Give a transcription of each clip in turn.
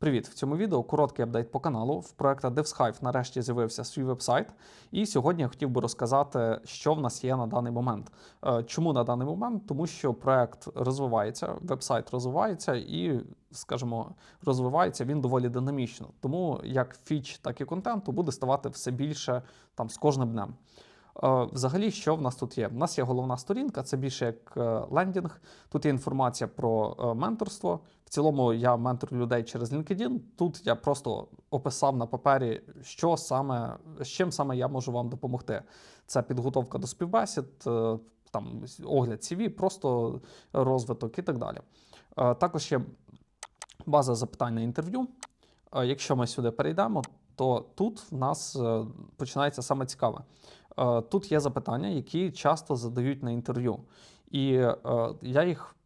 Привіт! В цьому відео короткий апдейт по каналу. В проекта DevsHive нарешті з'явився свій вебсайт. І сьогодні я хотів би розказати, що в нас є на даний момент. Е, Чому на даний момент? Тому що проект розвивається, вебсайт розвивається і, скажімо, розвивається він доволі динамічно. Тому як фіч, так і контенту буде ставати все більше там з кожним днем. Взагалі, що в нас тут є? У нас є головна сторінка, це більше як е, лендінг. Тут є інформація про е, менторство. В цілому я менторю людей через LinkedIn. Тут я просто описав на папері, що саме, з чим саме я можу вам допомогти. Це підготовка до співбесід, е, там огляд CV, просто розвиток і так далі. Також є база запитань на інтерв'ю. Якщо ми сюди перейдемо, то тут в нас починається саме цікаве. Е, Тут є запитання, які часто задають на інтерв'ю. І е, я їх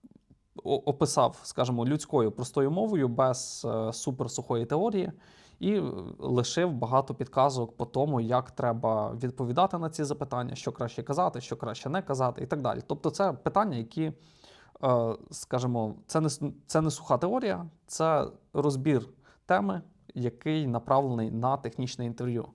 описав, скажімо, людською простою мовою, без е, суперсухої теорії, і лишив багато підказок по тому, як треба відповідати на ці запитання, що краще казати, що краще не казати, і так далі. Тобто, це питання, які, скажімо, це не, це не суха теорія, це розбір теми, який направлений на технічне інтерв'ю.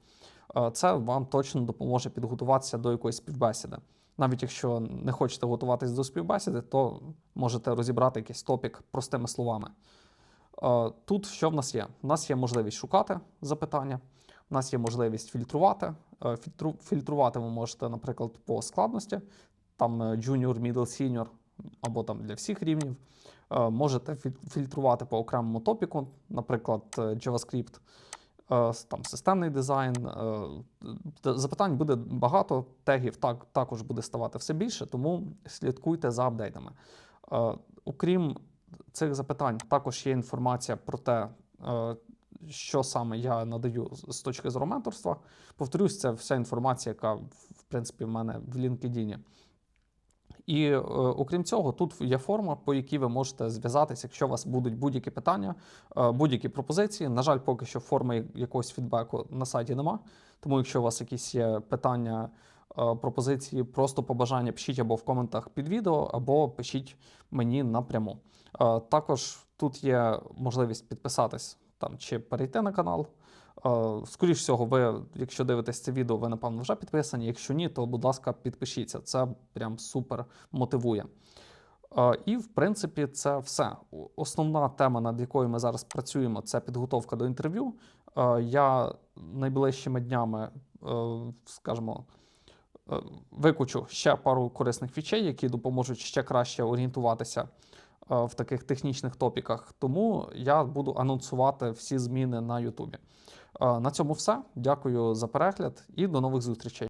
Е, Це вам точно допоможе підготуватися до якоїсь співбесіди. Навіть якщо не хочете готуватись до співбесіди, то можете розібрати якийсь топік простими словами. Е, Тут що в нас є? У нас є можливість шукати запитання, у нас є можливість фільтрувати. Е, фільтру- Фільтрувати ви можете, наприклад, по складності, там junior, middle, senior, або там для всіх рівнів. Можете філь- фільтрувати по окремому топіку, наприклад, JavaScript, там системний дизайн. е, Запитань буде багато, тегів так, також буде ставати все більше, тому слідкуйте за апдейтами. Е, Окрім цих запитань, також є інформація про те, е, що саме я надаю з точки зору менторства. Повторюсь, це вся інформація, яка в принципі в мене в LinkedIn. І е, окрім цього, тут є форма, по якій ви можете зв'язатися, якщо у вас будуть будь-які питання, е, будь-які пропозиції. На жаль, поки що форми якогось фідбеку на сайті нема. Тому, якщо у вас якісь є питання, е, пропозиції, просто побажання пишіть або в коментах під відео, або пишіть мені напряму. Е, Також тут є можливість підписатись там чи перейти на канал. Е, Скоріш всього, ви, якщо дивитесь це відео, ви напевно вже підписані. Якщо ні, то будь ласка, підпишіться. Це прям супер мотивує. Е, І, в принципі, це все. Основна тема, над якою ми зараз працюємо, це підготовка до інтерв'ю. Е, Я найближчими днями, скажімо, викучу ще пару корисних фічей, які допоможуть ще краще орієнтуватися в таких технічних топіках. Тому я буду анонсувати всі зміни на Ютубі. Е, На цьому все. Дякую за перегляд і до нових зустрічей.